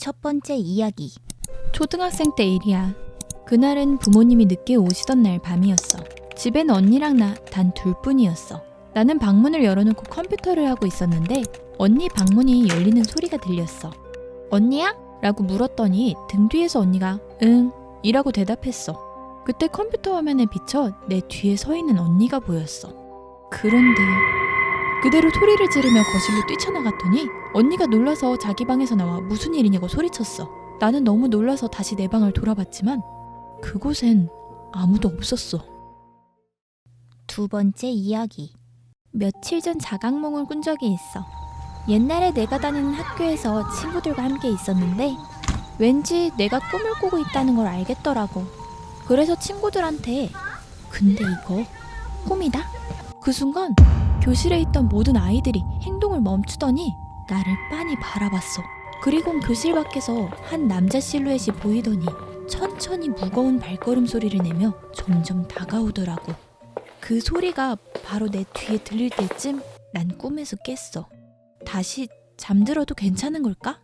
첫 번째 이야기. 초등학생 때 일이야. 그날은 부모님이 늦게 오시던 날 밤이었어. 집엔 언니랑 나 단 둘뿐이었어. 나는 방문을 열어놓고 컴퓨터를 하고 있었는데 언니 방문이 열리는 소리가 들렸어. 언니야? 라고 물었더니 등 뒤에서 언니가 응 이라고 대답했어. 그때 컴퓨터 화면에 비쳐 내 뒤에 서 있는 언니가 보였어. 그런데 그대로 소리를 지르며 거실로 뛰쳐나갔더니 언니가 놀라서 자기 방에서 나와 무슨 일이냐고 소리쳤어. 나는 너무 놀라서 다시 내 방을 돌아봤지만 그곳엔 아무도 없었어. 두 번째 이야기. 며칠 전 자각몽을 꾼 적이 있어. 옛날에 내가 다니는 학교에서 친구들과 함께 있었는데 왠지 내가 꿈을 꾸고 있다는 걸 알겠더라고. 그래서 친구들한테 근데 이거 꿈이다? 그 순간 교실에 있던 모든 아이들이 행동을 멈추더니 나를 빤히 바라봤어. 그리곤 교실 밖에서 한 남자 실루엣이 보이더니 천천히 무거운 발걸음 소리를 내며 점점 다가오더라고. 그 소리가 바로 내 뒤에 들릴 때쯤 난 꿈에서 깼어. 다시 잠들어도 괜찮은 걸까?